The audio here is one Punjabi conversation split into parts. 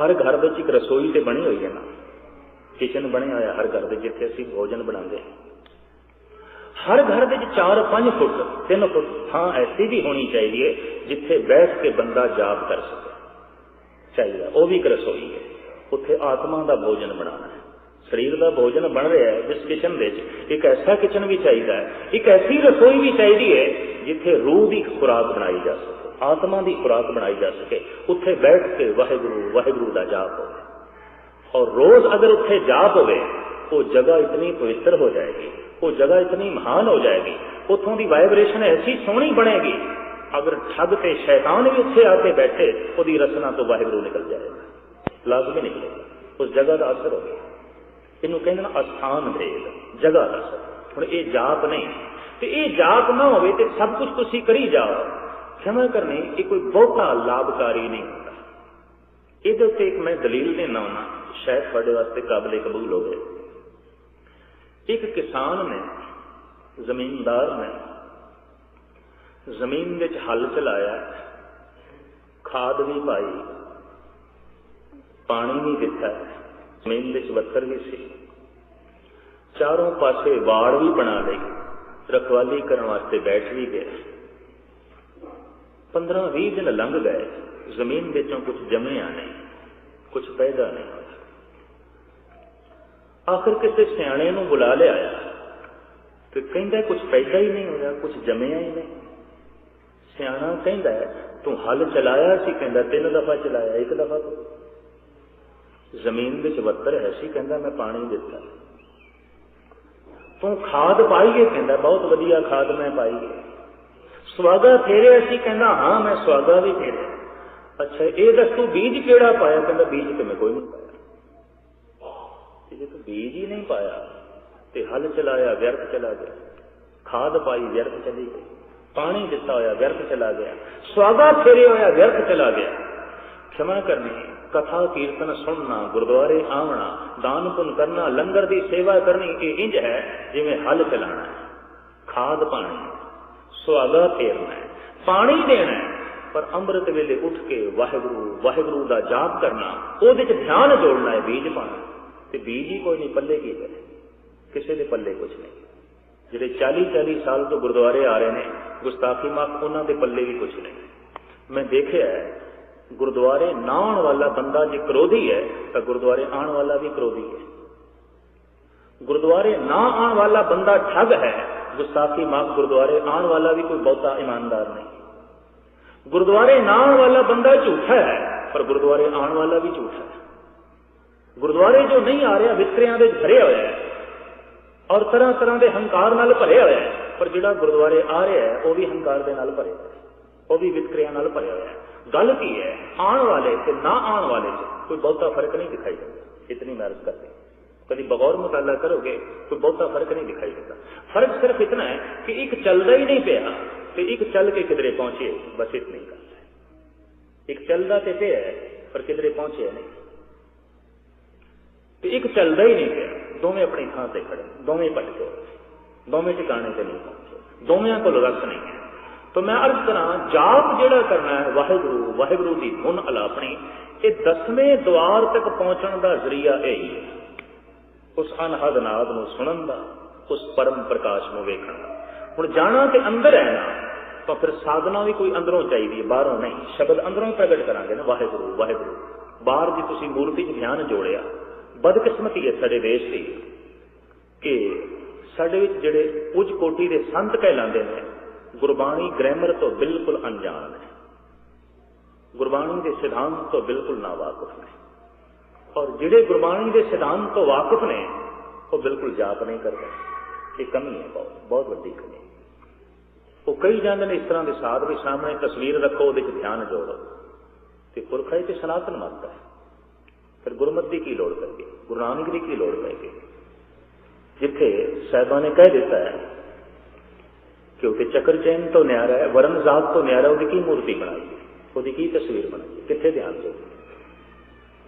ਹਰ ਘਰ ਵਿੱਚ ਇੱਕ ਰਸੋਈ ਤੇ ਬਣੀ ਹੋਈ ਹੈ ਨਾ। ਕਿਚਨ ਬਣਿਆ ਹੋਇਆ ਹਰ ਘਰ ਦੇ ਜਿੱਥੇ ਅਸੀਂ ਭੋਜਨ ਬਣਾਉਂਦੇ ਹਾਂ। ਹਰ ਘਰ ਦੇ ਵਿੱਚ 4-5 ਫੁੱਟ 3 ਫੁੱਟ ਥਾਂ ਐਸੀ ਵੀ ਹੋਣੀ ਚਾਹੀਦੀ ਹੈ ਜਿੱਥੇ ਬੈਠ ਕੇ ਬੰਦਾ ਜਾਪ ਕਰ ਸਕੇ। ਚਾਹੀਦਾ, ਉਹ ਵੀ ਇੱਕ ਰਸੋਈ ਹੈ। ਉੱਥੇ ਆਤਮਾ ਦਾ ਭੋਜਨ ਬਣਾਉਣਾ ਹੈ। ਸਰੀਰ ਦਾ ਭੋਜਨ ਬਣ ਰਿਹਾ ਹੈ ਜਿਸ ਕਿਚਨ ਵਿੱਚ। ਇੱਕ ਐਸਾ ਕਿਚਨ ਵੀ ਚਾਹੀਦਾ ਹੈ, ਇੱਕ ਐਸੀ ਰਸੋਈ ਵੀ ਚਾਹੀਦੀ ਹੈ ਜਿੱਥੇ ਰੂਹ ਦੀ ਖੁਰਾਕ ਬਣਾਈ ਜਾ ਸਕੇ। ਆਤਮਾ ਦੀ ਖੁਰਾਕ ਬਣਾਈ ਜਾ ਸਕੇ। ਉੱਥੇ ਬੈਠ ਕੇ ਵਾਹਿਗੁਰੂ ਵਾਹਿਗੁਰੂ ਦਾ ਜਾਪ ਹੋਵੇ। ਔਰ ਰੋਜ਼ ਅਗਰ ਉੱਥੇ ਜਾਪ ਹੋਵੇ, ਉਹ ਜਗ੍ਹਾ ਇਤਨੀ ਪਵਿੱਤਰ ਹੋ ਜਾਏਗੀ, ਉਹ ਜਗ੍ਹਾ ਇਤਨੀ ਮਹਾਨ ਹੋ ਜਾਏਗੀ, ਉਥੋਂ ਦੀ ਵਾਈਬ੍ਰੇਸ਼ਨ ਐਸੀ ਸੋਹਣੀ ਬਣੇਗੀ। ਅਗਰ ਠੱਗ ਤੇ ਸ਼ੈਤਾਨ ਵੀ ਉੱਥੇ ਆ ਕੇ ਬੈਠੇ, ਉਹਦੀ ਰਸਨਾ ਤੋਂ ਵਾਹਿਗੁਰੂ ਨਿਕਲ ਜਾਏਗਾ। ਲਾਜ਼ਮੀ ਨਿਕਲੇਗਾ ਉਸ ਜਗ੍ਹਾ ਦਾ ਅਸਰ ਹੋਵੇਗਾ ਇਹਨੂੰ ਕਹਿੰਦੇ ਨੇ ਅਸਥਾਨ ਭੇਦ, ਜਗ੍ਹਾ ਦਾ ਅਸਰ। ਹੁਣ ਇਹ ਜਾਪ ਨਹੀਂ। ਤੇ ਇਹ ਜਾਪ ਨਾ ਹੋਵੇ ਤੇ ਸਭ ਕੁਝ ਤੁਸੀਂ ਕਰੀ ਜਾਓ। ਖਿਮਾ ਕਰਨੀ ਇਹ ਕੋਈ ਬਹੁਤਾ ਲਾਭਕਾਰੀ ਨਹੀਂ ਹੁੰਦਾ। ਇਹਦੇ ਉੱਤੇ ਇੱਕ ਮੈਂ ਦਲੀਲ ਦੇਣਾ ਹਾਂ ਸ਼ਾਇਦ ਤੁਹਾਡੇ ਵਾਸਤੇ ਕਾਬਲੇ ਕਬੂਲ ਹੋਵੇ ਇੱਕ ਕਿਸਾਨ ਨੇ, ਜ਼ਮੀਨਦਾਰ ਨੇ, ਜ਼ਮੀਨ ਵਿੱਚ ਹਲ ਚਲਾਇਆ, ਖਾਦ ਵੀ ਪਾਈ, ਪਾਣੀ ਵੀ ਦਿੱਤਾ, ਜ਼ਮੀਨ ਵਿੱਚ ਵੱਤਰ ਵੀ ਸੀ। ਚਾਰੋਂ ਪਾਸੇ ਵਾੜ ਵੀ ਬਣਾ ਲਈ, ਰਖਵਾਲੀ ਕਰਨ ਵਾਸਤੇ ਬੈਠ ਵੀ ਗਏ 15-20 ਦਿਨ ਲੰਘ ਗਏ, ਜ਼ਮੀਨ ਵਿੱਚੋਂ ਕੁਝ ਜਮਿਆ ਨਹੀਂ ਕੁਝ ਪੈਦਾ ਨਹੀਂ ਹੋਇਆ। ਆਖਰ ਕਿਸੇ ਸਿਆਣੇ ਨੂੰ ਬੁਲਾ ਲਿਆ ਤੇ ਕਹਿੰਦਾ ਕੁਝ ਪੈਦਾ ਹੀ ਨਹੀਂ ਹੋਇਆ ਕੁਝ ਜਮਿਆ ਹੀ ਨਹੀਂ। ਸਿਆਣਾ ਕਹਿੰਦਾ, ਤੂੰ ਹਲ ਚਲਾਇਆ ਸੀ? ਕਹਿੰਦਾ, ਤਿੰਨ ਦਫਾ ਚਲਾਇਆ, ਇੱਕ ਦਫਾ ਜ਼ਮੀਨ ਵਿੱਚ ਵੱਤਰ ਹੈ ਸੀ? ਕਹਿੰਦਾ, ਮੈਂ ਪਾਣੀ ਦਿੱਤਾ। ਤੂੰ ਖਾਦ ਪਾਈਏ ਕਹਿੰਦਾ, ਬਹੁਤ ਵਧੀਆ ਖਾਦ ਮੈਂ ਪਾਈ ਹੈ ਸਵਾਗਾ ਫੇਰੇ ਅਸੀਂ ਕਹਿੰਦਾ, ਹਾਂ, ਮੈਂ ਸਵਾਗਾ ਵੀ ਫੇਰੇ ਅੱਛਾ, ਇਹ ਦੱਸ ਤੂੰ ਬੀਜ ਕਿਹੜਾ ਪਾਇਆ? ਕਹਿੰਦਾ, ਬੀਜ ਤੇ ਮੈਂ ਕੋਈ ਨਹੀਂ ਪਾਇਆ। ਤੇ ਜੇ ਤੂੰ ਬੀਜ ਹੀ ਨਹੀਂ ਪਾਇਆ। ਤੇ ਹਲ ਚਲਾਇਆ, ਵਿਅਰਥ ਚਲਾ ਗਿਆ। ਖਾਦ ਪਾਈ, ਵਿਅਰਥ ਚਲੀ ਗਈ। ਪਾਣੀ ਦਿੱਤਾ ਹੋਇਆ, ਵਿਅਰਥ ਚਲਾ ਗਿਆ। ਸਵਾਗਾ ਫੇਰੇ ਹੋਇਆ, ਵਿਅਰਥ ਚਲਾ ਗਿਆ। ਖਿਮਾ ਕਰਨੀ, ਕਥਾ, ਕੀਰਤਨ ਸੁਣਨਾ, ਗੁਰਦੁਆਰੇ ਆਉਣਾ ਦਾਨ ਪੁੰਨ ਕਰਨਾ, ਲੰਗਰ ਦੀ ਸੇਵਾ ਕਰਨੀ, ਇਹ ਇੰਜ ਹੈ, ਜਿਵੇਂ ਹਲ ਚਲਾਣਾ ਖਾਦ ਪਾਣੀ। ਸੁਹਾਗਾ ਫੇਰਨਾ ਹੈ, ਪਾਣੀ ਦੇਣਾ ਹੈ, ਪਰ ਅੰਮ੍ਰਿਤ ਵੇਲੇ ਉੱਠ ਕੇ ਵਾਹਿਗੁਰੂ ਵਾਹਿਗੁਰੂ ਦਾ ਜਾਪ ਕਰਨਾ, ਉਹਦੇ 'ਚ ਧਿਆਨ ਜੋੜਨਾ ਹੈ ਬੀਜ ਪਾਣਾ ਤੇ ਬੀਜ ਹੀ ਕੋਈ ਨਹੀਂ, ਪੱਲੇ ਕੀ ਕਰੇ? ਕਿਸੇ ਦੇ ਪੱਲੇ ਕੁਝ ਨਹੀਂ। ਜਿਹੜੇ 40 40 ਸਾਲ ਤੋਂ ਗੁਰਦੁਆਰੇ ਆ ਰਹੇ ਨੇ, ਗੁਸਤਾਖੀ ਮਾਫ ਉਹਨਾਂ ਦੇ ਪੱਲੇ ਵੀ ਕੁਝ ਨਹੀਂ। ਮੈਂ ਦੇਖਿਆ ਗੁਰਦੁਆਰੇ ਨਾ ਆਉਣ ਵਾਲਾ ਬੰਦਾ ਜੇ ਕਰੋਧੀ ਹੈ, ਤਾਂ ਗੁਰਦੁਆਰੇ ਆਉਣ ਵਾਲਾ ਵੀ ਕਰੋਧੀ ਹੈ। ਗੁਰਦੁਆਰੇ ਨਾ ਆਉਣ ਵਾਲਾ ਬੰਦਾ ਠੱਗ ਹੈ ਗੁਸਤਾਖੀ ਮਾਫ ਗੁਰਦੁਆਰੇ ਆਉਣ ਵਾਲਾ ਵੀ ਕੋਈ ਬਹੁਤਾ ਇਮਾਨਦਾਰ ਨਹੀਂ ਗੁਰਦੁਆਰੇ ਨਾ ਆਉਣ ਵਾਲਾ ਬੰਦਾ ਝੂਠਾ ਹੈ ਪਰ ਗੁਰਦੁਆਰੇ ਆਉਣ ਵਾਲਾ ਵੀ ਝੂਠਾ ਹੈ ਗੁਰਦੁਆਰੇ ਜੋ ਨਹੀਂ ਆ ਰਿਹਾ ਵਿਤਰਿਆਂ ਦੇ ਭਰਿਆ ਹੋਇਆ ਹੈ ਔਰ ਤਰ੍ਹਾਂ ਤਰ੍ਹਾਂ ਦੇ ਹੰਕਾਰ ਨਾਲ ਭਰਿਆ ਹੋਇਆ ਹੈ ਪਰ ਜਿਹੜਾ ਗੁਰਦੁਆਰੇ ਆ ਰਿਹਾ ਹੈ ਉਹ ਵੀ ਹੰਕਾਰ ਦੇ ਨਾਲ ਭਰਿਆ ਹੋਇਆ ਹੈ ਉਹ ਵੀ ਵਿਤਕਰਿਆਂ ਨਾਲ ਭਰਿਆ ਹੋਇਆ ਹੈ ਗੱਲ ਕੀ ਹੈ ਆਉਣ ਵਾਲੇ ਤੇ ਨਾ ਆਉਣ ਵਾਲੇ 'ਚ ਕੋਈ ਬਹੁਤਾ ਫ਼ਰਕ ਨਹੀਂ ਦਿਖਾਈ ਦਿੰਦਾ ਇਤਨੀ ਮੈਂ ਅਰਜ਼ ਕਰਦੀ ਕਦੀ ਬਗੌਰ ਮੁਤਾਲਾ ਕਰੋਗੇ ਕੋਈ ਬਹੁਤਾ ਫ਼ਰਕ ਨਹੀਂ ਦਿਖਾਈ ਦਿੰਦਾ ਫ਼ਰਕ ਸਿਰਫ ਇਤਨਾ ਹੈ ਕਿ ਇੱਕ ਚੱਲਦਾ ਹੀ ਨਹੀਂ ਪਿਆ ਤੇ ਇੱਕ ਚੱਲ ਕੇ ਕਿਧਰੇ ਪਹੁੰਚੇ ਬਸ ਇਤਨੀ ਗੱਲ ਹੈ ਇੱਕ ਚੱਲਦਾ ਤੇ ਪਿਆ ਪਰ ਕਿਧਰੇ ਪਹੁੰਚਿਆ ਨਹੀਂ ਤੇ ਇੱਕ ਚੱਲਦਾ ਹੀ ਨਹੀਂ ਪਿਆ ਦੋਵੇਂ ਆਪਣੀ ਥਾਂ ਤੇ ਖੜੇ ਦੋਵੇਂ ਭਟਕੇ ਦੋਵੇਂ ਟਿਕਾਣੇ ਤੇ ਨਹੀਂ ਪਹੁੰਚੇ ਦੋਵੇਂ ਕੋਲ ਰਸ ਨਹੀਂ ਹੈ ਤਾਂ ਮੈਂ ਅਰਜ਼ ਕਰਾਂ ਜਾਪ ਜਿਹੜਾ ਕਰਨਾ ਹੈ ਵਾਹਿਗੁਰੂ ਵਾਹਿਗੁਰੂ ਦੀ ਧੁਨ ਅਲਾਪਣੀ ਇਹ ਦਸਵੇਂ ਦਵਾਰ ਤੱਕ ਪਹੁੰਚਣ ਦਾ ਜ਼ਰੀਆ ਇਹ ਹੀ ਹੈ ਉਸ ਅਨਹਦ ਨਾਦ ਨੂੰ ਸੁਣਨ ਦਾ, ਉਸ ਪਰਮ ਪ੍ਰਕਾਸ਼ ਨੂੰ ਵੇਖਣ ਦਾ। ਹੁਣ ਜਾਣਾ ਤੇ ਅੰਦਰ ਹੈ ਨਾ, ਤਾਂ ਫਿਰ ਸਾਧਨਾ ਵੀ ਕੋਈ ਅੰਦਰੋਂ ਚਾਹੀਦੀ ਹੈ, ਬਾਹਰੋਂ ਨਹੀਂ। ਸ਼ਬਦ ਅੰਦਰੋਂ ਪ੍ਰਗਟ ਕਰਾਂਗੇ ਨਾ, ਵਾਹਿਗੁਰੂ ਵਾਹਿਗੁਰੂ। ਬਾਹਰ ਦੀ ਤੁਸੀਂ ਮੂਰਤੀ 'ਚ ਧਿਆਨ ਜੋੜਿਆ, ਬਦਕਿਸਮਤੀ ਹੈ ਸਾਡੇ ਦੇਸ਼ ਦੀ, ਕਿ ਸਾਡੇ ਵਿੱਚ ਜਿਹੜੇ ਉੱਚ ਕੋਟੀ ਦੇ ਸੰਤ ਕਹਿਲਾਉਂਦੇ ਨੇ, ਗੁਰਬਾਣੀ ਗ੍ਰਾਮਰ ਤੋਂ ਬਿਲਕੁਲ ਅਣਜਾਣ ਹੈ। ਗੁਰਬਾਣੀ ਦੇ ਸਿਧਾਂਤ ਤੋਂ ਬਿਲਕੁਲ ਨਾਵਾਕਿਫ ਨੇ। ਔਰ ਜਿਹੜੇ ਗੁਰਬਾਣੀ ਦੇ ਸਿਧਾਂਤ ਤੋਂ ਵਾਕਿਫ ਨੇ ਉਹ ਬਿਲਕੁਲ ਜਾਪ ਨਹੀਂ ਕਰਦੇ ਇਹ ਕਮੀ ਹੈ ਬਹੁਤ ਬਹੁਤ ਵੱਡੀ ਕਮੀ ਉਹ ਕਈ ਜਾਂਦੇ ਨੇ ਇਸ ਤਰ੍ਹਾਂ ਦੇ ਸਾਧ ਵੀ ਸਾਹਮਣੇ ਤਸਵੀਰ ਰੱਖੋ ਉਹਦੇ 'ਚ ਧਿਆਨ ਜੋੜੋ ਤੇ ਪੁਰਖਾਈ ਤੇ ਸਨਾਤਨ ਮੰਨਦਾ ਹੈ ਫਿਰ ਗੁਰਮਤਿ ਦੀ ਕੀ ਲੋੜ ਪੈਗੀ ਗੁਰੂ ਨਾਨਕ ਦੀ ਕੀ ਲੋੜ ਪੈਗੀ ਜਿੱਥੇ ਸਾਹਿਬਾਂ ਨੇ ਕਹਿ ਦਿੱਤਾ ਹੈ ਕਿਉਂਕਿ ਚੱਕਰ ਚੈਨ ਤੋਂ ਨਿਆਰਾ ਹੈ ਵਰਨ ਜ਼ਾਤ ਤੋਂ ਨਿਆਰਾ ਉਹਦੀ ਕੀ ਮੂਰਤੀ ਬਣਾਈ ਉਹਦੀ ਕੀ ਤਸਵੀਰ ਬਣਾਈ ਕਿੱਥੇ ਧਿਆਨ ਦਿਓ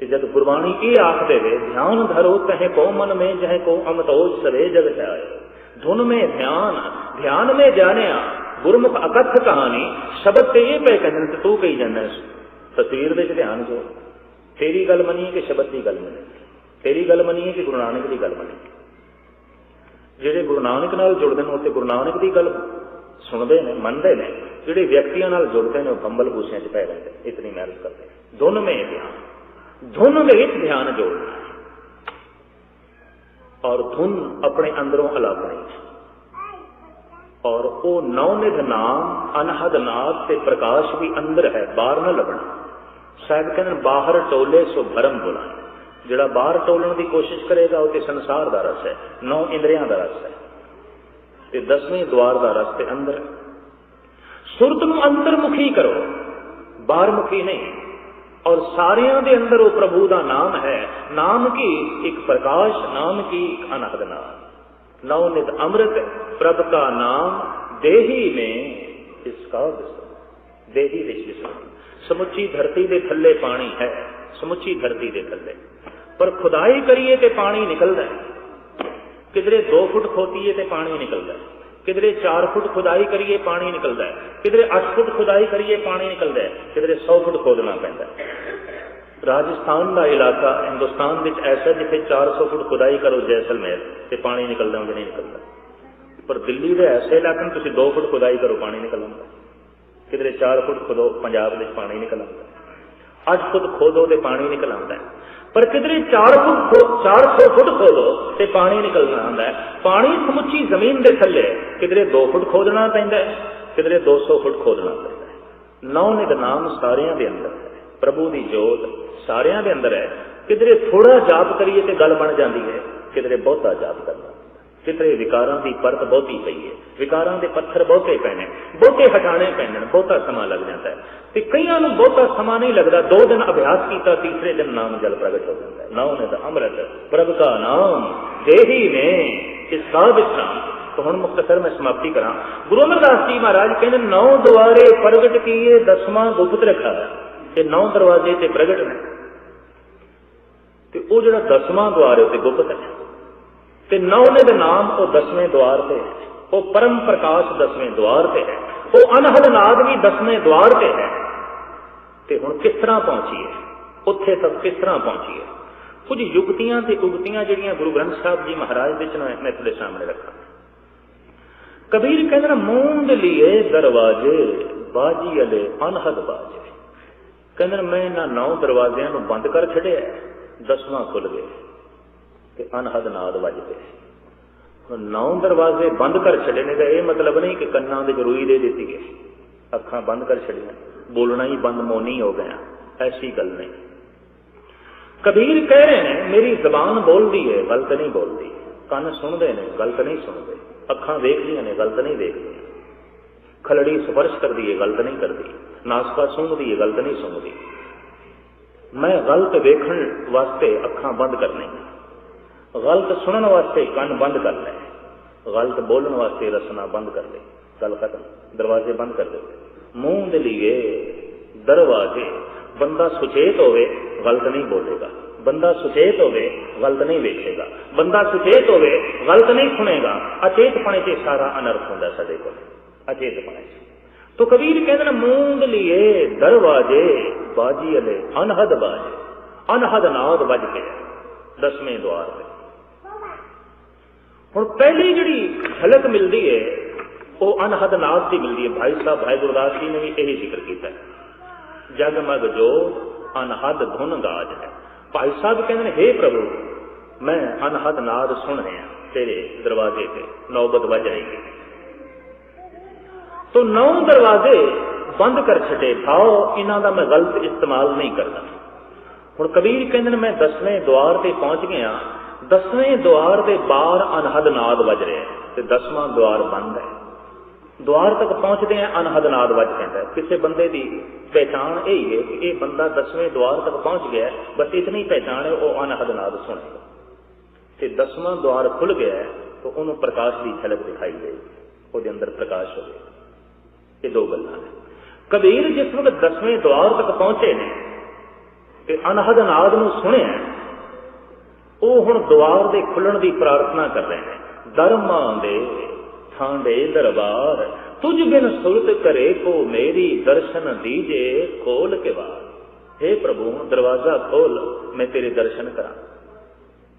ਤੇ ਜਦ ਗੁਰਬਾਣੀ ਇਹ ਆਖ ਦੇਵੇ, ਧਿਆਨ ਧਰੋ ਤਹਿ ਕੋ ਮਨ ਮੇ, ਜਹ ਕੋ ਅਮਤੋਜ ਸਵੇ ਜਗ ਆਏ ਧੁਨ ਮੇ ਧਿਆਨ ਧਿਆਨ ਮੇ ਜਾਣਿਆ, ਗੁਰਮੁਖ ਅਕਥ ਕਹਾਣੀ, ਸ਼ਬਦ ਤੇ ਇਹ ਪੈ ਕਹਿੰਦੇ ਤੇ ਤੂੰ ਕਹੀ ਜਾਂਦਾ ਤਸਵੀਰ ਵਿੱਚ ਧਿਆਨ ਜੋ ਤੇਰੀ ਗੱਲ ਮੰਨੀਏ ਕਿ ਸ਼ਬਦ ਦੀ ਗੱਲ ਮੰਨੀਏ। ਤੇਰੀ ਗੱਲ ਮੰਨੀਏ ਕਿ ਗੁਰੂ ਨਾਨਕ ਦੀ ਗੱਲ ਮੰਨੀਏ। ਜਿਹੜੇ ਗੁਰੂ ਨਾਨਕ ਨਾਲ ਜੁੜਦੇ ਨੇ, ਉੱਥੇ ਗੁਰੂ ਨਾਨਕ ਦੀ ਗੱਲ ਸੁਣਦੇ ਨੇ, ਮੰਨਦੇ ਨੇ। ਜਿਹੜੇ ਵਿਅਕਤੀਆਂ ਨਾਲ ਜੁੜਦੇ ਨੇ, ਉਹ ਕੰਬਲ ਬੂਸਿਆਂ 'ਚ ਪੈ ਜਾਂਦੇ ਇਤਨੀ ਮਿਹਨਤ ਕਰਦੇ ਦੋਨੋਂ ਵਿੱਚ ਧਿਆਨ। ਦੋਨੋਂ ਦੇ ਵਿੱਚ ਧਿਆਨ ਜੋੜਨਾ ਹੈ। ਔਰ ਧੁਨ ਆਪਣੇ ਅੰਦਰੋਂ ਅਲਾਪਣੀ ਔਰ ਉਹ ਨੌਨਿਧ ਨਾਮ, ਅਨਹਦ ਨਾਦ ਤੇ ਪ੍ਰਕਾਸ਼ ਵੀ ਅੰਦਰ ਹੈ, ਬਾਹਰ ਨਾ ਲੱਭਣਾ। ਸਾਹਿਬ ਕਹਿੰਦੇ ਬਾਹਰ ਟੋਲੇ ਸੋ ਭਰਮ ਬੁਲਾਏ ਜਿਹੜਾ ਬਾਹਰ ਟੋਲਣ ਦੀ ਕੋਸ਼ਿਸ਼ ਕਰੇਗਾ, ਉਹ ਤੇ ਸੰਸਾਰ ਦਾ ਰਸ ਹੈ, ਨੌ ਇੰਦਰੀਆਂ ਦਾ ਰਸ ਹੈ। ਤੇ ਦਸਵੇਂ ਦਵਾਰ ਦਾ ਰਸ ਤੇ ਅੰਦਰ। ਸੁਰਤ ਨੂੰ ਅੰਤਰਮੁਖੀ ਕਰੋ। ਬਾਹਰਮੁਖੀ ਨਹੀਂ। ਔਰ ਸਾਰਿਆਂ ਦੇ ਅੰਦਰ ਉਹ ਪ੍ਰਭੂ ਦਾ ਨਾਮ ਹੈ। ਨਾਮ ਕੀ? ਇੱਕ ਪ੍ਰਕਾਸ਼, ਨਾਮ ਕੀ? ਇੱਕ ਅਨਹਦ ਨਾਮ। ਨੌ ਨਿਤ ਅੰਮ੍ਰਿਤ, ਪ੍ਰਭ ਕਾ ਨਾਮ, ਦੇਹੀ ਨੇ ਇਸ ਕਾ ਵਿਸਰ। ਦੇਹੀ ਵਿੱਚ ਵਿਸਰ। ਸਮੁੱਚੀ ਧਰਤੀ ਦੇ ਥੱਲੇ ਪਾਣੀ ਹੈ। ਸਮੁੱਚੀ ਧਰਤੀ ਦੇ ਥੱਲੇ। ਪਰ ਖੁਦਾਈ ਕਰੀਏ ਤੇ ਪਾਣੀ ਨਿਕਲਦਾ ਹੈ। ਕਿਧਰੇ 2 ਫੁੱਟ ਖੋਤੀਏ ਤੇ ਪਾਣੀ ਨਿਕਲਦਾ ਹੈ। ਕਿਧਰੇ 4 ਫੁੱਟ ਖੁਦਾਈ ਕਰੀਏ ਪਾਣੀ ਨਿਕਲਦਾ ਹੈ। ਕਿਧਰੇ 8 ਫੁੱਟ ਖੁਦਾਈ ਕਰੀਏ ਪਾਣੀ ਨਿਕਲਦਾ ਹੈ। ਕਿਧਰੇ 100 ਫੁੱਟ ਖੋਦਣਾ ਪੈਂਦਾ ਹੈ। ਰਾਜਸਥਾਨ ਦਾ ਇਲਾਕਾ ਹਿੰਦੁਸਤਾਨ ਵਿੱਚ ਐਸਾ ਜਿੱਥੇ 400 ਫੁੱਟ ਖੁਦਾਈ ਕਰੋ ਜੈਸਲਮੇਰ ਤੇ ਪਾਣੀ ਨਿਕਲਦਾ ਹੁੰਦਾ ਨਹੀਂ ਨਿਕਲਦਾ। ਪਰ ਦਿੱਲੀ ਦੇ ਐਸੇ ਇਲਾਕੇ ਨੂੰ ਤੁਸੀਂ 2 ਫੁੱਟ ਖੁਦਾਈ ਕਰੋ, ਪਾਣੀ ਨਿਕਲ ਆਉਂਦਾ ਕਿਧਰੇ 4 ਫੁੱਟ ਖੁਦੋ ਪੰਜਾਬ ਵਿੱਚ ਪਾਣੀ ਨਿਕਲ ਆਉਂਦਾ 8 ਫੁੱਟ ਖੋਦੋ ਤੇ ਪਾਣੀ ਨਿਕਲ ਆਉਂਦਾ ਪਰ ਕਿਧਰੇ 4 ਫੁੱਟ 400 ਫੁੱਟ ਖੋਦੋ ਤੇ ਪਾਣੀ ਨਿਕਲਣਾ ਹੁੰਦਾ ਪਾਣੀ ਸਮੁੱਚੀ ਜ਼ਮੀਨ ਦੇ ਥੱਲੇ ਕਿਧਰੇ 2 ਫੁੱਟ ਖੋਦਣਾ ਪੈਂਦਾ ਹੈ, ਕਿਧਰੇ 200 ਫੁੱਟ ਖੋਦਣਾ ਪੈਂਦਾ ਹੈ। ਨੌ ਨਿਤ ਨਾਮ ਸਾਰਿਆਂ ਦੇ ਅੰਦਰ ਹੈ। ਪ੍ਰਭੂ ਦੀ ਜੋਤ ਸਾਰਿਆਂ ਦੇ ਅੰਦਰ ਹੈ। ਕਿਧਰੇ ਥੋੜਾ ਜਾਪ ਕਰੀਏ ਤੇ ਗੱਲ ਬਣ ਜਾਂਦੀ ਹੈ, ਕਿਧਰੇ ਬਹੁਤਾ ਜਾਪ ਕਰਨਾ ਕਿਧਰੇ ਵਿਕਾਰਾਂ ਦੀ ਪਰਤ ਬਹੁਤੀ ਪਈ ਹੈ, ਵਿਕਾਰਾਂ ਦੇ ਪੱਥਰ ਬਹੁਤੇ ਪੈਣੇ ਬਹੁਤੇ ਹਟਾਣੇ ਪੈਣੇ ਨੇ, ਬਹੁਤਾ ਸਮਾਂ ਲੱਗ ਜਾਂਦਾ ਹੈ। ਤੇ ਕਈਆਂ ਨੂੰ ਬਹੁਤਾ ਸਮਾਂ ਨਹੀਂ ਲੱਗਦਾ, ਦੋ ਦਿਨ ਅਭਿਆਸ ਕੀਤਾ, ਤੀਸਰੇ ਦਿਨ ਨਾਮ ਜਲ ਪ੍ਰਗਟ ਹੋ ਜਾਂਦਾ ਹੈ। ਨਾਮ ਨੇ ਤਾਂ ਅੰਮ੍ਰਿਤ, ਪ੍ਰਭ ਕਾ ਨਾਮ, ਦੇਹੀ ਨੇ ਇਸ ਦਾ ਵਿਸਰਾਮ ਹੁਣ ਮੁਖਤਸਰ ਮੈਂ ਸਮਾਪਤੀ ਕਰਾਂ। ਗੁਰੂ ਅਮਰਦਾਸ ਜੀ ਮਹਾਰਾਜ ਕਹਿੰਦੇ, ਨੌ ਦੁਆਰੇ ਪ੍ਰਗਟ ਕੀਏ ਦਸਵਾਂ ਗੁਪਤ ਰੱਖਾ ਇਹ ਨੌ ਦਰਵਾਜ਼ੇ ਤੇ ਪ੍ਰਗਟ ਨੇ। ਤੇ ਉਹ ਜਿਹੜਾ ਦਸਵਾਂ ਦੁਆਰ ਤੇ ਗੁਪਤ ਹੈ। ਤੇ ਨੌਵੇਂ ਦੇ ਨਾਮ ਉਹ ਦਸਵੇਂ ਦਵਾਰ ਤੇ ਹੈ। ਉਹ ਪਰਮ ਪ੍ਰਕਾਸ਼ ਦਸਵੇਂ ਦੁਆਰ ਤੇ ਹੈ। ਉਹ ਅਨਹਦ ਨਾਦ ਵੀ ਦਸਵੇਂ ਦੁਆਰ ਤੇ ਹੈ। ਤੇ ਹੁਣ ਕਿਸ ਤਰ੍ਹਾਂ ਪਹੁੰਚੀਏ? ਉੱਥੇ ਸਭ ਕਿਸ ਤਰ੍ਹਾਂ ਪਹੁੰਚੀਏ? ਕੁਝ ਯੁਕਤੀਆਂ ਤੇ ਉਗਤੀਆਂ ਜਿਹੜੀਆਂ ਗੁਰੂ ਗ੍ਰੰਥ ਸਾਹਿਬ ਜੀ ਮਹਾਰਾਜ ਦੇ ਚ ਮੈਂ ਤੁਹਾਡੇ ਸਾਹਮਣੇ ਰੱਖਾਂ। ਕਬੀਰ ਕਹਿੰਦਾ ਮੂੰਦ ਲਿਏ ਦਰਵਾਜ਼ੇ ਬਾਜੀ ਅਲੇ ਅਨਹਦ ਬਾਜੇ ਕਹਿੰਦਾ, ਮੈਂ ਇਹਨਾਂ ਨੌ ਦਰਵਾਜ਼ਿਆਂ ਨੂੰ ਬੰਦ ਕਰ ਛੱਡਿਆ, ਦਸਵਾਂ ਖੁੱਲ ਗਏ ਤੇ ਅਨਹਦ ਨਾਦ ਵੱਜਦੇ ਹੁਣ ਨੌ ਦਰਵਾਜ਼ੇ ਬੰਦ ਕਰ ਛੱਡੇ ਨੇ ਤਾਂ ਇਹ ਮਤਲਬ ਨਹੀਂ ਕਿ ਕੰਨਾਂ ਦੇ ਜ਼ਰੂਈ ਦੇ ਦਿੱਤੀ ਗਈ। ਅੱਖਾਂ ਬੰਦ ਕਰ ਛੱਡੀਆਂ, ਬੋਲਣਾ ਹੀ ਬੰਦ ਮੋਨੀ ਹੋ ਗਿਆ, ਐਸੀ ਗੱਲ ਨਹੀਂ। ਕਬੀਰ ਕਹਿ ਰਹੇ ਨੇ, ਮੇਰੀ ਜ਼ਬਾਨ ਬੋਲਦੀ ਹੈ ਗਲਤ ਨਹੀਂ ਬੋਲਦੀ। ਕੰਨ ਸੁਣਦੇ ਨੇ, ਗਲਤ ਨਹੀਂ ਸੁਣਦੇ। ਅੱਖਾਂ ਵੇਖਦੀਆਂ ਨੇ, ਗਲਤ ਨਹੀਂ ਵੇਖਦੀਆਂ। ਖਲੜੀ ਸਪਰਸ਼ ਕਰਦੀ ਹੈ ਗਲਤ ਨਹੀਂ ਕਰਦੀ। ਨਾਸਕਾ ਸੁੰਘਦੀ ਹੈ ਗਲਤ ਨਹੀਂ ਸੁੰਘਦੀ। ਮੈਂ ਗਲਤ ਵੇਖਣ ਵਾਸਤੇ ਅੱਖਾਂ ਬੰਦ ਕਰਨੀਆਂ। ਗਲਤ ਸੁਣਨ ਵਾਸਤੇ ਕੰਨ ਬੰਦ ਕਰ ਲੈ ਗਲਤ ਬੋਲਣ ਵਾਸਤੇ ਰਸਨਾ ਬੰਦ ਕਰ ਲੈ ਗੱਲ ਖਤਮ। ਦਰਵਾਜ਼ੇ ਬੰਦ ਕਰ ਦੇ ਮੂੰਹ ਦੇ ਲਈ ਦਰਵਾਜ਼ੇ। ਬੰਦਾ ਸੁਚੇਤ ਹੋਵੇ, ਗਲਤ ਨਹੀਂ ਬੋਲੇਗਾ। ਬੰਦਾ ਸੁਚੇਤ ਹੋਵੇ, ਗਲਤ ਨਹੀਂ ਵੇਖੇਗਾ। ਬੰਦਾ ਸੁਚੇਤ ਹੋਵੇ, ਗਲਤ ਨਹੀਂ ਸੁਣੇਗਾ। ਅਚੇਤਪਣੇ ਤੇ ਸਾਰਾ ਅਨਰਥ ਹੁੰਦਾ ਸਾਡੇ ਕੋਲ। ਅਚੇਤਪਣੇ ਤੋ ਕਬੀਰ ਕਹਿੰਦੇ ਨੇ ਮੂੰਦ ਲਿਏ, ਦਰਵਾਜੇ ਬਾਜੀ ਅਲੇ, ਅਨਹਦ ਬਾਜੇ। ਅਨਹਦ ਨਾਦ ਵੱਜ ਕੇ ਦਸਵੇਂ ਦਵਾਰ ਤੇ। ਹੁਣ ਪਹਿਲੀ ਜਿਹੜੀ ਝਲਕ ਮਿਲਦੀ ਹੈ ਉਹ ਅਨਹਦ ਨਾਦ ਦੀ ਮਿਲਦੀ ਹੈ ਭਾਈ ਸਾਹਿਬ, ਭਾਈ ਗੁਰਦਾਸ ਜੀ ਨੇ ਵੀ ਇਹੀ ਜ਼ਿਕਰ ਕੀਤਾ ਜਗ ਮਗ ਜੋ ਅਨਹਦ ਧੁਨ ਗਾਜ ਹੈ। ਭਾਈ ਸਾਹਿਬ ਕਹਿੰਦੇ ਨੇ हे ਪ੍ਰਭੂ, ਮੈਂ ਅਨਹਦ ਨਾਦ ਸੁਣ ਰਿਹਾ, ਤੇਰੇ ਦਰਵਾਜ਼ੇ ਤੇ ਨੌਬਤ ਵੱਜ ਰਹੀ ਹੈ। ਤੋ ਨੌ ਦਰਵਾਜ਼ੇ ਬੰਦ ਕਰ ਛੱਡੇ ਭਾਓ ਇਹਨਾਂ ਦਾ ਮੈਂ ਗਲਤ ਇਸਤੇਮਾਲ ਨਹੀਂ ਕਰਦਾ। ਹੁਣ ਕਬੀਰ ਕਹਿੰਦੇ ਨੇ, ਮੈਂ 10ਵੇਂ ਦਵਾਰ ਤੇ ਪਹੁੰਚ ਗਿਆ 10ਵੇਂ ਦਵਾਰ ਦੇ ਬਾਹਰ ਅਨਹਦ ਨਾਦ ਵੱਜ ਰਿਹਾ ਤੇ 10ਵਾਂ ਦਵਾਰ ਬੰਦ ਹੈ। ਦੁਆਰ ਤੱਕ ਪਹੁੰਚਦੇ ਆ, ਅਨਹਦ ਨਾਦ ਵੱਜ ਪੈਂਦਾ ਕਿਸੇ ਬੰਦੇ ਦੀ ਪਹਿਚਾਣ ਇਹ ਹੀ ਹੈ ਕਿ ਇਹ ਬੰਦਾ ਦਸਵੇਂ ਦੁਆਰ ਤੱਕ ਪਹੁੰਚ ਗਿਆ ਬਸ ਇਤਨੀ ਪਹਿਚਾਣ ਹੈ, ਉਹ ਅਨਹਦ ਨਾਦ ਸੁਣੇਗਾ ਤੇ 10ਵਾਂ ਦਵਾਰ ਖੁੱਲ ਗਿਆ ਤਾਂ ਉਹਨੂੰ ਪ੍ਰਕਾਸ਼ ਦੀ ਝਲਕ ਦਿਖਾਈ ਦੇਗੀ ਉਹਦੇ ਅੰਦਰ ਪ੍ਰਕਾਸ਼ ਹੋਵੇਗਾ ਇਹ ਦੋ ਗੱਲਾਂ ਨੇ। ਕਬੀਰ ਜਿਸ ਵਕਤ ਦਸਵੇਂ ਦੁਆਰ ਤੱਕ ਪਹੁੰਚੇ ਨੇ ਤੇ ਅਨਹਦ ਨਾਦ ਨੂੰ ਸੁਣਿਆ ਉਹ ਹੁਣ ਦੁਆਰ ਦੇ ਖੁੱਲਣ ਦੀ ਪ੍ਰਾਰਥਨਾ ਕਰ ਰਹੇ ਨੇ। ਦਰਮਾਂ ਦੇ ਥਾਂਡੇ ਦਰਬਾਰ ਤੁਝ ਬਿਨ ਸੁਰਤ ਕਰੇ ਕੋ ਮੇਰੀ ਦਰਸ਼ਨ ਦੀਜੇ ਖੋਲ ਕੇ ਬਾਰ हे ਪ੍ਰਭੂ ਦਰਵਾਜ਼ਾ ਖੋਲ ਮੈਂ ਤੇਰੇ ਦਰਸ਼ਨ ਕਰਾਂ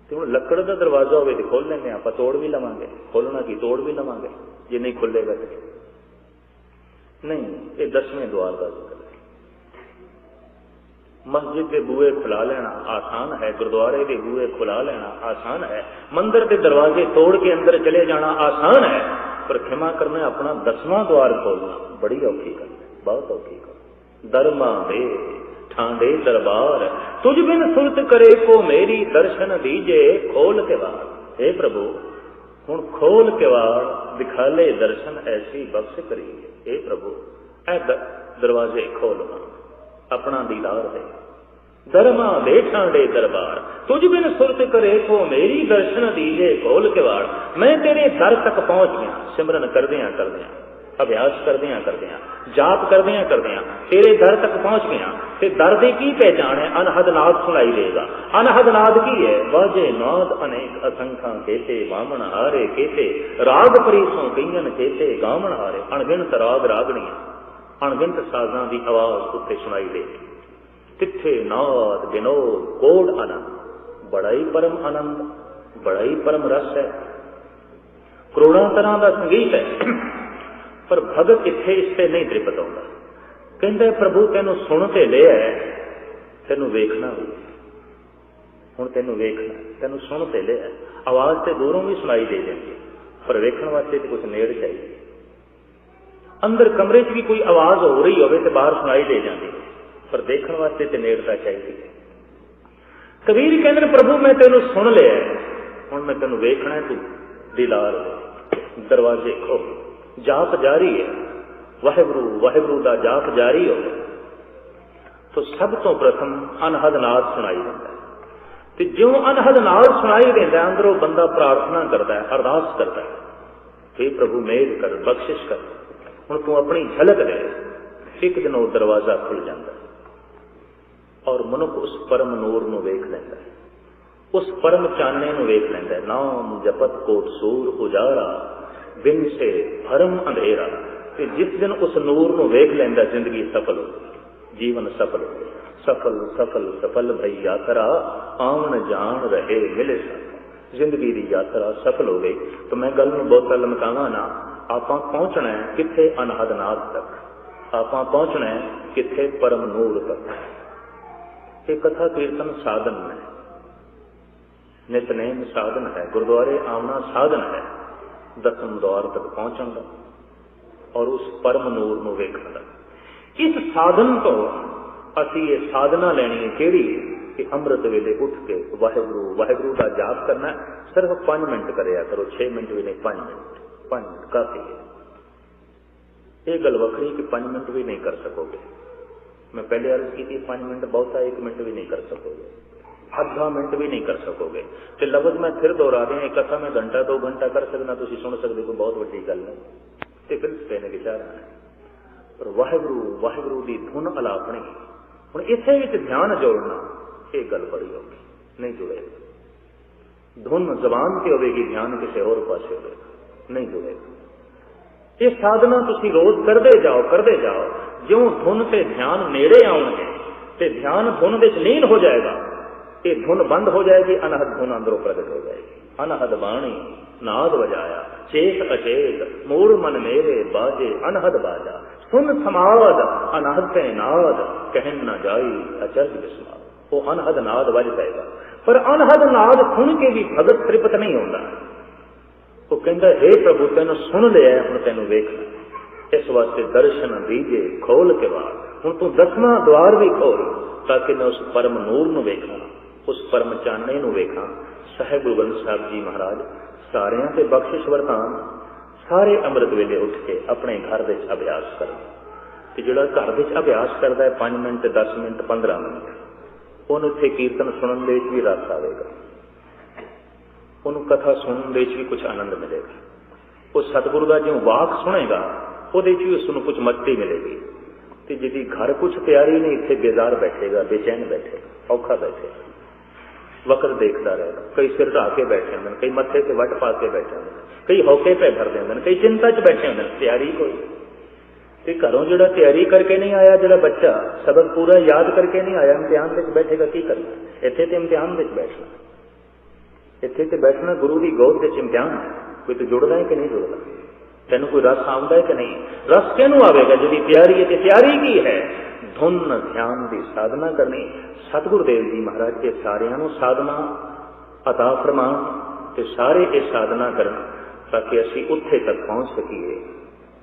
ਤੇ ਹੁਣ ਲੱਕੜ ਦਾ ਦਰਵਾਜ਼ਾ ਹੋਵੇ ਤੇ ਖੋਲ ਲੈਂਦੇ ਆਪਾਂ ਤੋੜ ਵੀ ਲਵਾਂਗੇ ਖੋਲਣਾ ਕੀ ਤੋੜ ਵੀ ਲਵਾਂਗੇ ਜੇ ਨਹੀਂ ਖੁੱਲੇਗਾ ਤੇ ਨਹੀਂ ਇਹ ਦਸਵੇਂ ਦਵਾਰ ਦਾ ਜ਼ਿਕਰ ਹੈ ਮਸਜਿਦ ਦੇ ਬੂਹੇ ਖੁਲਾ ਲੈਣਾ ਆਸਾਨ ਹੈ ਗੁਰਦੁਆਰੇ ਦੇ ਬੂਹੇ ਖੁਲਾ ਲੈਣਾ ਆਸਾਨ ਹੈ ਮੰਦਰ ਦੇ ਦਰਵਾਜ਼ੇ ਤੋੜ ਕੇ ਅੰਦਰ ਚਲੇ ਜਾਣਾ ਆਸਾਨ ਹੈ ਪਰ ਖਿਮਾ ਕਰਨਾ ਆਪਣਾ ਦਸਵਾਂ ਦਵਾਰ ਖੋਲਣਾ। ਬੜੀ ਔਖੀ ਗੱਲ ਬਹੁਤ ਔਖੀ ਗੱਲ ਦਰਮਾ ਦੇ ਠਾਂਡੇ ਦਰਬਾਰ, ਤੁਝ ਬਿਨ ਸੁਰਤ ਕਰੇ ਕੋ ਮੇਰੀ ਦਰਸ਼ਨ ਦੀਜੇ, ਖੋਲ ਕੇ ਵਾਰ हे ਪ੍ਰਭੂ, ਹੁਣ ਖੋਲ ਕੇ ਵਾਰ ਦਿਖਾਲੇ ਦਰਸ਼ਨ ਐਸੀ ਬਖਸ਼ ਕਰੀਏ। हे ਪ੍ਰਭੂ, ਇਹ ਦਰਵਾਜ਼ੇ ਖੋਲਣਾ ਆਪਣਾ ਦੀਦਾਰ ਦੇ ਦਰਮਾ ਦੇ ਠਾਂਡੇ ਦਰਬਾਰ। ਤੁਝ ਬਿਨ ਸੁਰਤ ਕਰੇ ਕੋ ਮੇਰੀ ਦਰਸ਼ਨ ਦੀਜੇ ਖੋਲ ਕੇ ਬਾਹਰ ਮੈਂ ਤੇਰੇ ਦਰ ਤੱਕ ਪਹੁੰਚ ਗਿਆ। ਸਿਮਰਨ ਕਰਦਿਆਂ ਕਰਦਿਆਂ, ਅਭਿਆਸ ਕਰਦਿਆਂ ਕਰਦਿਆਂ, ਜਾਪ ਕਰਦਿਆਂ ਕਰਦਿਆਂ ਤੇਰੇ ਦਰ ਤੱਕ ਪਹੁੰਚ ਗਿਆ। ਤੇ ਦਰ ਦੀ ਕੀ ਪਹਿਚਾਣ ਹੈ? ਅਨਹਦ ਨਾਦ ਸੁਣਾਈ ਦੇਗਾ ਅਨਹਦ ਨਾਦ ਕੀ ਹੈ? ਵਾਜੇ ਨਾਦ ਅਨੇਕ ਅਸੰਖਾਂ ਕੇਤੇ ਬਾਮਣ ਹਾਰੇ ਕੇਤੇ, ਰਾਗ ਪਰੀਸੋਂ ਕਈਆਂ ਕੇਤੇ, ਗਾਵਣ ਹਾਰੇ। ਅਣਗਿਣਤ ਰਾਗ ਰਾਗਣੀਆਂ, ਅਣਗਿਣਤ ਸਾਜ਼ਾਂ ਦੀ ਆਵਾਜ਼ ਉੱਤੇ ਸੁਣਾਈ ਦੇ ਤਿੱਥੇ ਨਾਦ ਬਿਨੋਦ ਕੋੜ ਆਨੰਦ। ਬੜਾ ਹੀ ਪਰਮ ਆਨੰਦ, ਬੜਾ ਹੀ ਪਰਮ ਰਸ ਹੈ। ਕਰੋੜਾਂ ਤਰ੍ਹਾਂ ਦਾ ਸੰਗੀਤ ਹੈ, ਪਰ ਭਗਤ ਇੱਥੇ ਇਸ ਤੇ ਨਹੀਂ ਤ੍ਰਿਪਤ ਆਉਂਦਾ ਕਹਿੰਦਾ ਪ੍ਰਭੂ, ਤੈਨੂੰ ਸੁਣ ਤੇ ਲਿਆ ਤੈਨੂੰ ਵੇਖਣਾ ਵੀ। ਹੁਣ ਤੈਨੂੰ ਵੇਖਣਾ, ਤੈਨੂੰ ਸੁਣ ਤੇ ਲਿਆ ਆਵਾਜ਼ ਤੇ ਦੂਰੋਂ ਵੀ ਸੁਣਾਈ ਦੇ ਜਾਂਦੀ ਪਰ ਵੇਖਣ ਵਾਸਤੇ ਤੇ ਕੁਝ ਨੇੜ ਚਾਹੀਦੀ ਅੰਦਰ ਕਮਰੇ 'ਚ ਵੀ ਕੋਈ ਆਵਾਜ਼ ਹੋ ਰਹੀ ਹੋਵੇ ਤੇ ਬਾਹਰ ਸੁਣਾਈ ਦੇ ਜਾਂਦੀ ਪਰ ਦੇਖਣ ਵਾਸਤੇ ਤੇ ਨੇੜਤਾ ਚਾਹੀਦੀ ਹੈ। ਕਬੀਰ ਕਹਿੰਦੇ ਨੇ, ਪ੍ਰਭੂ, ਮੈਂ ਤੈਨੂੰ ਸੁਣ ਲਿਆ ਹੁਣ ਮੈਂ ਤੈਨੂੰ ਵੇਖਣਾ ਤੂੰ ਦੀਦਾਰ ਦਰਵਾਜ਼ੇ ਖੋਲ ਜਾਪ ਜਾਰੀ ਹੈ। ਵਾਹਿਗੁਰੂ ਵਾਹਿਗੁਰੂ ਦਾ ਜਾਪ ਜਾਰੀ ਹੋ। ਤਾਂ ਸਭ ਤੋਂ ਪ੍ਰਥਮ ਅਨਹਦ ਨਾਦ ਸੁਣਾਈ ਦਿੰਦਾ ਤੇ ਜਿਉਂ ਅਨਹਦ ਨਾਦ ਸੁਣਾਈ ਦਿੰਦਾ ਅੰਦਰੋਂ ਬੰਦਾ ਪ੍ਰਾਰਥਨਾ ਕਰਦਾ ਹੈ, ਅਰਦਾਸ ਕਰਦਾ ਹੈ। हे ਪ੍ਰਭੂ ਮੇਰ ਕਰ, ਬਖਸ਼ਿਸ਼ ਕਰ। ਹੁਣ ਤੂੰ ਆਪਣੀ ਝਲਕ ਦੇ। ਇੱਕ ਦਿਨ ਉਹ ਦਰਵਾਜ਼ਾ ਖੁੱਲ ਜਾਂਦਾ ਔਰ ਮਨੁੱਖ ਉਸ ਪਰਮ ਨੂਰ ਨੂੰ ਵੇਖ ਲੈਂਦਾ ਹੈ। ਉਸ ਪਰਮ ਚਾਨਣੇ ਨੂੰ ਵੇਖ ਲੈਂਦਾ ਹੈ। ਨਾਮ ਜਪਤ ਕੋਟ ਸੂਰ ਉਜਾਰਾ, ਬਿਨ ਸੇ ਭਰਮ ਅੰਧੇਰਾ। ਤੇ ਜਿਸ ਦਿਨ ਉਸ ਨੂਰ ਨੂੰ ਵੇਖ ਲੈਂਦਾ ਜ਼ਿੰਦਗੀ ਸਫਲ ਹੋ ਜੀਵਨ ਸਫਲ ਹੋ ਸਫਲ ਸਫਲ ਸਫਲ ਭਈ ਯਾਤਰਾ, ਆਉਣ ਜਾਣ ਰਹੇ ਮਿਲੇ ਜ਼ਿੰਦਗੀ ਦੀ ਯਾਤਰਾ ਸਫਲ ਹੋ ਗਈ। ਤਾਂ ਮੈਂ ਗੱਲ ਨੂੰ ਬਹੁਤ ਲਮਕਾਵਾਂ ਨਾ। ਆਪਾਂ ਪਹੁੰਚਣਾ ਹੈ ਕਿੱਥੇ ਅਨਹਦ ਨਾਦ ਤੱਕ? ਆਪਾਂ ਪਹੁੰਚਣਾ ਹੈ ਕਿੱਥੇ ਪਰਮ ਨੂਰ ਤੱਕ? ਇਹ ਕਥਾ ਕੀਰਤਨ ਸਾਧਨ ਹੈ। ਨਿਤਨੇਮ ਸਾਧਨ ਹੈ, ਗੁਰਦੁਆਰੇ ਆਉਣਾ ਸਾਧਨ ਹੈ, ਦਸਮ ਦੌਰ ਤੱਕ ਪਹੁੰਚਣ ਦਾ ਔਰ ਉਸ ਪਰਮ ਨੂਰ ਨੂੰ ਵੇਖਣ ਦਾ। ਇਸ ਸਾਧਨ ਤੋਂ ਅਸੀਂ ਇਹ ਸਾਧਨਾ ਲੈਣੀ ਹੈ ਕਿਹੜੀ? ਕਿ ਅੰਮ੍ਰਿਤ ਵੇਲੇ ਉੱਠ ਕੇ ਵਾਹਿਗੁਰੂ ਵਾਹਿਗੁਰੂ ਦਾ ਜਾਪ ਕਰਨਾ ਸਿਰਫ 5 ਮਿੰਟ ਕਰਿਆ ਕਰੋ 6 ਮਿੰਟ ਵੀ ਨਹੀਂ 5 ਮਿੰਟ 5 ਮਿੰਟ ਕਾਫੀ ਹੈ। ਇਹ ਗੱਲ ਵੱਖਰੀ ਕਿ 5 ਮਿੰਟ ਵੀ ਨਹੀਂ ਕਰ ਸਕੋਗੇ ਮੈਂ ਪਹਿਲੇ ਅਰਜ਼ ਕੀਤੀ 5 ਮਿੰਟ ਬਹੁਤਾ 1 ਮਿੰਟ ਵੀ ਨਹੀਂ ਕਰ ਸਕੋਗੇ ਅੱਧਾ ਮਿੰਟ ਵੀ ਨਹੀਂ ਕਰ ਸਕੋਗੇ ਤੇ ਲਫ਼ਜ਼ ਮੈਂ ਫਿਰ ਦੁਹਰਾ ਰਿਹਾ ਇੱਕ ਕਥਾ ਮੈਂ ਘੰਟਾ 2 ਘੰਟਾ ਕਰ ਸਕਦਾ ਤੁਸੀਂ ਸੁਣ ਸਕਦੇ ਕੋਈ ਬਹੁਤ ਵੱਡੀ ਗੱਲ ਨਹੀਂ ਤੇ ਫਿਰ ਸਪੇਨ ਵਿਚਾਰ ਹੈ ਪਰ ਵਾਹਿਗੁਰੂ ਵਾਹਿਗੁਰੂ ਦੀ ਧੁਨ ਅਲਾਪਣੀ ਹੁਣ ਇਸੇ ਵਿੱਚ ਧਿਆਨ ਜੋੜਨਾ ਇਹ ਗੱਲ ਬੜੀ ਔਖੀ ਨਹੀਂ ਜੁੜੇਗਾ ਧੁਨ ਜ਼ਬਾਨ ਤੇ ਹੋਵੇਗੀ ਧਿਆਨ ਕਿਸੇ ਹੋਰ ਪਾਸੇ ਹੋਵੇਗਾ ਨਹੀਂ ਜੁੜੇਗਾ ਇਹ ਸਾਧਨਾ ਤੁਸੀਂ ਰੋਜ਼ ਕਰਦੇ ਜਾਓ ਕਰਦੇ ਜਾਓ ਜਿਉਂ ਧੁਨ ਤੇ ਧਿਆਨ ਨੇੜੇ ਆਉਣਗੇ, ਤੇ ਧਿਆਨ ਧੁਨ ਵਿੱਚ ਲੀਨ ਹੋ ਜਾਏਗਾ ਇਹ ਧੁਨ ਬੰਦ ਹੋ ਜਾਏਗੀ, ਅਨਹਦ ਧੁਨ ਅੰਦਰੋਂ ਪ੍ਰਗਟ ਹੋ ਜਾਏਗੀ। ਅਨਹਦ ਬਾਣੀ ਨਾਦ ਵਜਾਇਆ, ਚੇਤ ਅਚੇਤ ਮੂਰ ਮਨ ਮੇਰੇ ਬਾਜੇ, ਅਨਹਦ ਬਾਜਾ। ਸੁਨ ਸਮਾਦ, ਅਨਹਦ ਤੇ ਨਾਦ, ਕਹਿਣ ਨਾ ਜਾਈ ਅਚਰਜ ਬਿਸਮਾ ਉਹ ਅਨਹਦ ਨਾਦ ਵੱਜ ਪਏਗਾ ਪਰ ਅਨਹਦ ਨਾਦ ਸੁਣ ਕੇ ਵੀ ਭਗਤ ਤ੍ਰਿਪਤ ਨਹੀਂ ਹੁੰਦਾ। ਉਹ ਕਹਿੰਦਾ, ਹੈ ਪ੍ਰਭੂ, ਤੈਨੂੰ ਸੁਣ ਲਿਆ ਹੁਣ ਤੈਨੂੰ ਵੇਖਣਾ। ਇਸ ਵਾਸਤੇ ਦਰਸ਼ਨ ਦੀਜੇ, ਖੋਲ ਕੇ ਬਾਅਦ ਹੁਣ ਤੂੰ ਦਸਵਾਂ ਦਵਾਰ ਵੀ ਖੋਲ, ਤਾਂ ਕਿ ਮੈਂ ਉਸ ਪਰਮ ਨੂਰ ਨੂੰ ਵੇਖਾਂ, ਉਸ ਪਰਮ ਚਾਨਣੇ ਨੂੰ ਵੇਖਾਂ। ਸਾਹਿਬ ਗੁਰੂ ਗ੍ਰੰਥ ਸਾਹਿਬ ਜੀ ਮਹਾਰਾਜ, ਸਾਰਿਆਂ ਤੇ ਬਖਸ਼ਿਸ਼ ਵਰਤਾਂ। ਸਾਰੇ ਅੰਮ੍ਰਿਤ ਵੇਲੇ ਉੱਠ ਕੇ ਆਪਣੇ ਘਰ ਵਿੱਚ ਅਭਿਆਸ ਕਰੋ। ਤੇ ਜਿਹੜਾ ਘਰ ਵਿੱਚ ਅਭਿਆਸ ਕਰਦਾ ਹੈ 5 ਮਿੰਟ 10 ਮਿੰਟ 15 ਮਿੰਟ, ਉਹਨੂੰ ਇੱਥੇ ਕੀਰਤਨ ਸੁਣਨ ਦੇ ਵਿੱਚ ਵੀ ਰਸ ਆਵੇਗਾ। ਉਹਨੂੰ ਕਥਾ ਸੁਣਨ ਦੇ ਵਿੱਚ ਵੀ ਕੁਝ ਆਨੰਦ ਮਿਲੇਗਾ। ਉਹ ਸਤਿਗੁਰੂ ਦਾ ਜਿਉਂ ਵਾਕ ਸੁਣੇਗਾ ਉਹਦੇ ਚ ਵੀ ਉਸ ਨੂੰ ਕੁਝ ਮੱਤੀ ਮਿਲੇਗੀ। ਤੇ ਜਿਹਦੀ ਘਰ ਕੁਝ ਤਿਆਰੀ ਨਹੀਂ, ਇੱਥੇ ਬੇਜ਼ਾਰ ਬੈਠੇਗਾ, ਬੇਚੈਨ ਬੈਠੇਗਾ ਔਖਾ ਬੈਠੇਗਾ ਵਕਤ ਦੇਖਦਾ ਰਹੇਗਾ। ਕਈ ਸਿਰ ਢਾ ਕੇ ਬੈਠੇ ਹੁੰਦੇ ਨੇ, ਕਈ ਮੱਥੇ ਤੇ ਵੱਟ ਪਾ ਕੇ ਬੈਠੇ ਹੁੰਦੇ ਨੇ, ਕਈ ਹੌਕੇ ਪੈ ਭਰਦੇ ਹੁੰਦੇ ਨੇ, ਕਈ ਚਿੰਤਾ 'ਚ ਬੈਠੇ ਹੁੰਦੇ ਨੇ, ਤਿਆਰੀ ਕੋਈ ਤੇ ਘਰੋਂ ਜਿਹੜਾ ਤਿਆਰੀ ਕਰਕੇ ਨਹੀਂ ਆਇਆ, ਜਿਹੜਾ ਬੱਚਾ ਸਬਕ ਪੂਰਾ ਯਾਦ ਕਰਕੇ ਨਹੀਂ ਆਇਆ, ਇਮਤਿਹਾਨ ਵਿੱਚ ਬੈਠੇਗਾ, ਕੀ ਕਰਨਾ? ਇੱਥੇ ਤੇ ਇਮਤਿਹਾਨ ਵਿੱਚ ਬੈਠਣਾ। ਇੱਥੇ ਤੇ ਬੈਠਣਾ ਗੁਰੂ ਦੀ ਗੋਦ ਵਿੱਚ ਇਮਤਿਹਾਨ ਹੈ। ਕੋਈ ਤੇ ਜੁੜਦਾ ਹੈ ਕਿ ਨਹੀਂ ਜੁੜਦਾ? ਤੈਨੂੰ ਕੋਈ ਰਸ ਆਉਂਦਾ ਹੈ ਕਿ ਨਹੀਂ? ਰਸ ਕਿਹਨੂੰ ਆਵੇਗਾ ਜਿਹਦੀ ਤਿਆਰੀ ਹੈ ਤੇ ਤਿਆਰੀ ਕੀ ਹੈ? ਧੁਨ ਧਿਆਨ ਦੀ ਸਾਧਨਾ ਕਰਨੀ। ਸਤਿਗੁਰ ਦੇਵ ਜੀ ਮਹਾਰਾਜ ਕੇ ਸਾਰਿਆਂ ਨੂੰ ਸਾਧਨਾ ਅਤਾ ਫਰਮਾਨ ਤੇ ਸਾਰੇ ਇਹ ਸਾਧਨਾ ਕਰਨ ਤਾਂ ਕਿ ਅਸੀਂ ਉੱਥੇ ਤੱਕ ਪਹੁੰਚ ਸਕੀਏ,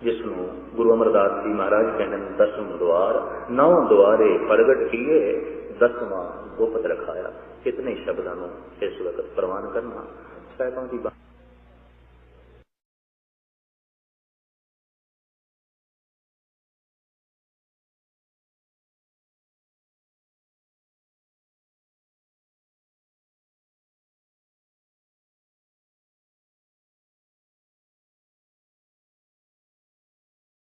ਜਿਸ ਨੂੰ ਗੁਰੂ ਅਮਰਦਾਸ ਜੀ ਮਹਾਰਾਜ ਕਹਿੰਦੇ ਨੇ, ਦਸਮ ਦੁਆਰ। ਨੌ ਦੁਆਰੇ ਪ੍ਰਗਟ ਕੀਏ, ਦਸਵਾਂ ਗੁਪਤ ਰਖਾਇਆ। ਕਿਤਨੇ ਸ਼ਬਦਾਂ ਨੂੰ ਇਸ ਵਕਤ ਪ੍ਰਵਾਨ ਕਰਨਾ। ਸਾਹਿਬਾਂ ਦੀ ਬਾਤ